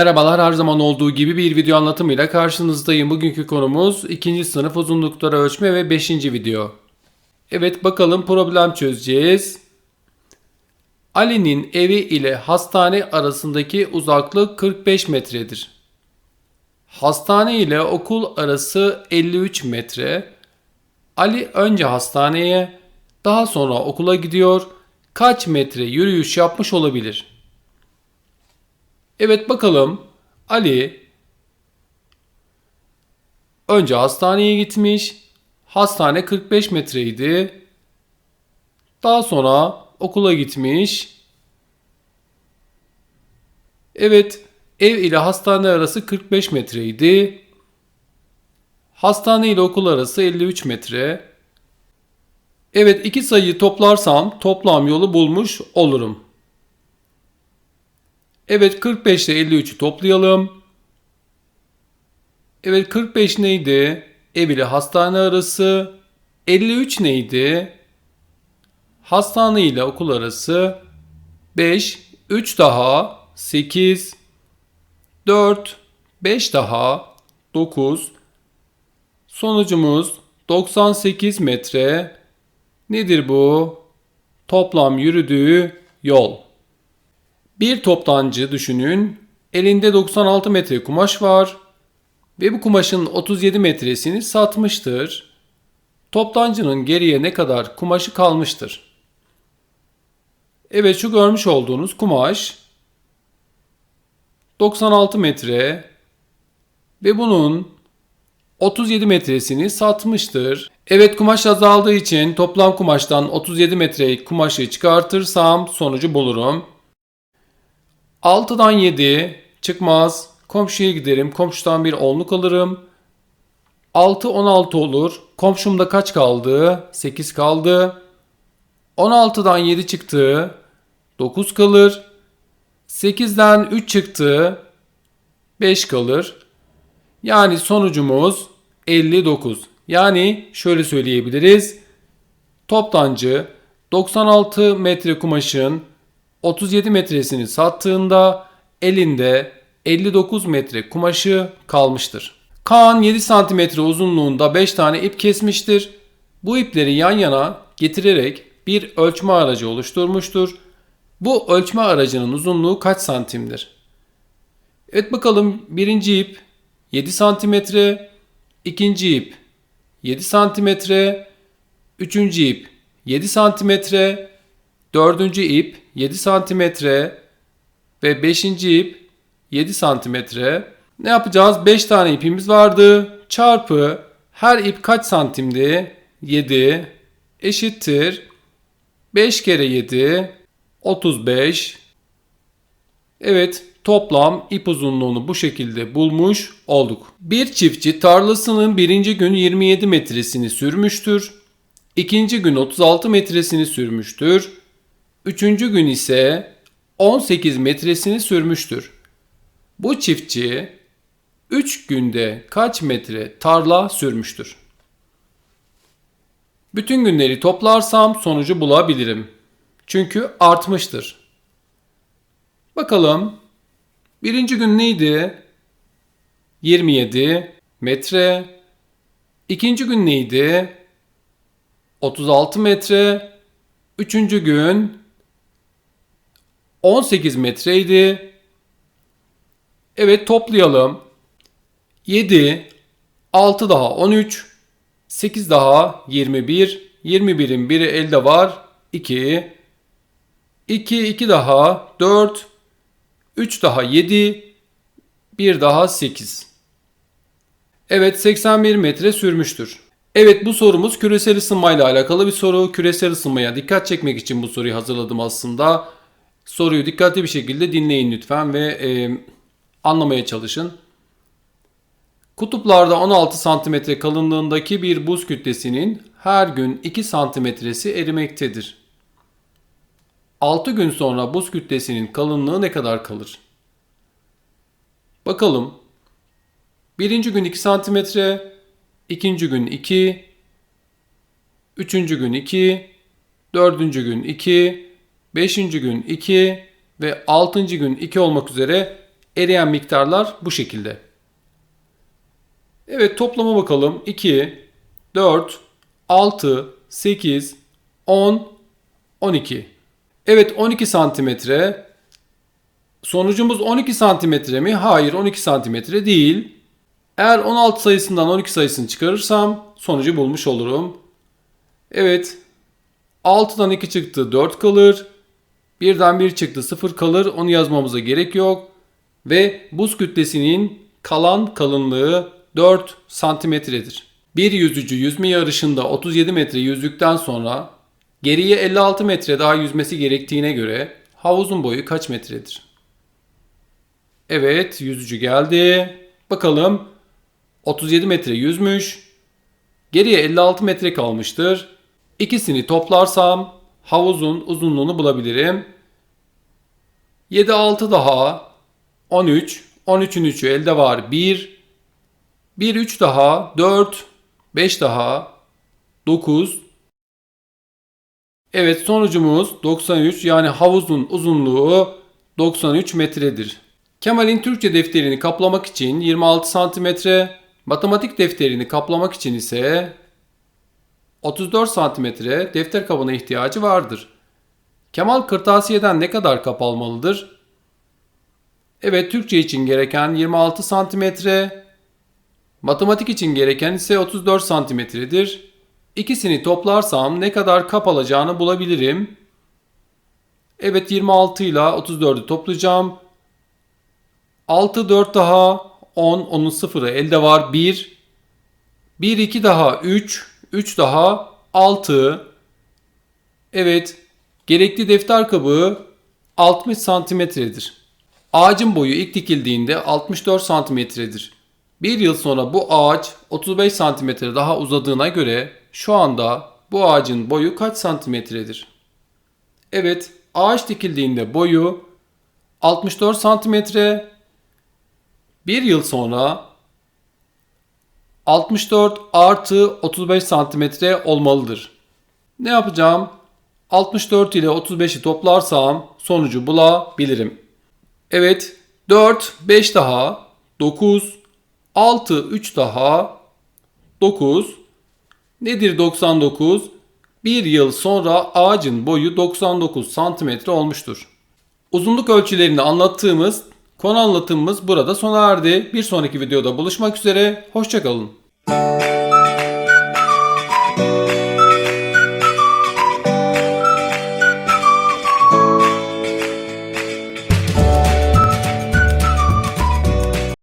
Merhabalar her zaman olduğu gibi bir video anlatımıyla karşınızdayım. Bugünkü konumuz 2. sınıf uzunlukları ölçme ve 5. video. Evet bakalım problem çözeceğiz. Ali'nin evi ile hastane arasındaki uzaklık 45 metredir. Hastane ile okul arası 53 metre. Ali önce hastaneye, daha sonra okula gidiyor. Kaç metre yürüyüş yapmış olabilir? Evet bakalım. Ali önce hastaneye gitmiş. Hastane 45 metreydi. Daha sonra okula gitmiş. Evet, ev ile hastane arası 45 metreydi. Hastane ile okul arası 53 metre. Evet, iki sayıyı toplarsam toplam yolu bulmuş olurum. Evet 45 ile 53'ü toplayalım. Evet 45 neydi? Ev ile hastane arası. 53 neydi? Hastane ile okul arası. 5, 3 daha 8, 4, 5 daha 9. Sonucumuz 98 metre. Nedir bu? Toplam yürüdüğü yol. Bir toptancı düşünün. Elinde 96 metre kumaş var ve bu kumaşın 37 metresini satmıştır. Toptancının geriye ne kadar kumaşı kalmıştır? Evet şu görmüş olduğunuz kumaş 96 metre ve bunun 37 metresini satmıştır. Evet kumaş azaldığı için toplam kumaştan 37 metre kumaşı çıkartırsam sonucu bulurum. 6'dan 7 çıkmaz. Komşuya giderim. Komşudan bir onluk alırım. 6 16 olur. Komşumda kaç kaldı? 8 kaldı. 16'dan 7 çıktı. 9 kalır. 8'den 3 çıktı. 5 kalır. Yani sonucumuz 59. Yani şöyle söyleyebiliriz. Toptancı 96 metre kumaşın 37 metresini sattığında elinde 59 metre kumaşı kalmıştır. Kaan 7 santimetre uzunluğunda 5 tane ip kesmiştir. Bu ipleri yan yana getirerek bir ölçme aracı oluşturmuştur. Bu ölçme aracının uzunluğu kaç santimdir? Evet bakalım birinci ip 7 santimetre, ikinci ip 7 santimetre, üçüncü ip 7 santimetre, dördüncü ip 7 santimetre ve 5. ip 7 santimetre. Ne yapacağız? 5 tane ipimiz vardı. Çarpı her ip kaç santimdi? 7 eşittir. 5 kere 7 35. Evet toplam ip uzunluğunu bu şekilde bulmuş olduk. Bir çiftçi tarlasının birinci gün 27 metresini sürmüştür. İkinci gün 36 metresini sürmüştür. Üçüncü gün ise 18 metresini sürmüştür. Bu çiftçi 3 günde kaç metre tarla sürmüştür? Bütün günleri toplarsam sonucu bulabilirim. Çünkü artmıştır. Bakalım. Birinci gün neydi? 27 metre. İkinci gün neydi? 36 metre. Üçüncü gün 18 metreydi. Evet toplayalım. 7, 6 daha 13, 8 daha 21, 21'in biri elde var 2, 2, 2 daha 4, 3 daha 7, 1 daha 8. Evet 81 metre sürmüştür. Evet bu sorumuz küresel ısınmayla alakalı bir soru. Küresel ısınmaya dikkat çekmek için bu soruyu hazırladım aslında. Soruyu dikkatli bir şekilde dinleyin lütfen ve e, anlamaya çalışın. Kutuplarda 16 cm kalınlığındaki bir buz kütlesinin her gün 2 santimetresi erimektedir. 6 gün sonra buz kütlesinin kalınlığı ne kadar kalır? Bakalım. Birinci gün 2 santimetre, ikinci gün 2, üçüncü gün 2, dördüncü gün 2, beşinci gün 2 ve altıncı gün 2 olmak üzere Eriyen miktarlar bu şekilde. Evet toplama bakalım. 2, 4, 6, 8, 10, 12. Evet 12 santimetre. Sonucumuz 12 santimetre mi? Hayır 12 santimetre değil. Eğer 16 sayısından 12 sayısını çıkarırsam sonucu bulmuş olurum. Evet 6'dan 2 çıktı 4 kalır. 1'den 1 çıktı 0 kalır. Onu yazmamıza gerek yok. Ve buz kütlesinin kalan kalınlığı 4 santimetredir. Bir yüzücü yüzme yarışında 37 metre yüzdükten sonra geriye 56 metre daha yüzmesi gerektiğine göre havuzun boyu kaç metredir? Evet yüzücü geldi. Bakalım 37 metre yüzmüş. Geriye 56 metre kalmıştır. İkisini toplarsam havuzun uzunluğunu bulabilirim. 7 6 daha 13. 13'ün 3'ü elde var 1. 1 3 daha 4. 5 daha 9. Evet sonucumuz 93 yani havuzun uzunluğu 93 metredir. Kemal'in Türkçe defterini kaplamak için 26 santimetre, matematik defterini kaplamak için ise 34 santimetre defter kabına ihtiyacı vardır. Kemal kırtasiyeden ne kadar kap almalıdır? Evet Türkçe için gereken 26 santimetre, matematik için gereken ise 34 santimetredir. İkisini toplarsam ne kadar kap alacağını bulabilirim. Evet 26 ile 34'ü toplayacağım. 6 4 daha 10 onun sıfırı elde var 1. 1 2 daha 3 3 daha 6. Evet gerekli defter kabı 60 santimetredir. Ağacın boyu ilk dikildiğinde 64 santimetredir. Bir yıl sonra bu ağaç 35 santimetre daha uzadığına göre şu anda bu ağacın boyu kaç santimetredir? Evet ağaç dikildiğinde boyu 64 santimetre. Bir yıl sonra 64 artı 35 santimetre olmalıdır. Ne yapacağım? 64 ile 35'i toplarsam sonucu bulabilirim. Evet 4 5 daha 9 6 3 daha 9 nedir 99? Bir yıl sonra ağacın boyu 99 santimetre olmuştur. Uzunluk ölçülerini anlattığımız konu anlatımımız burada sona erdi. Bir sonraki videoda buluşmak üzere. Hoşçakalın.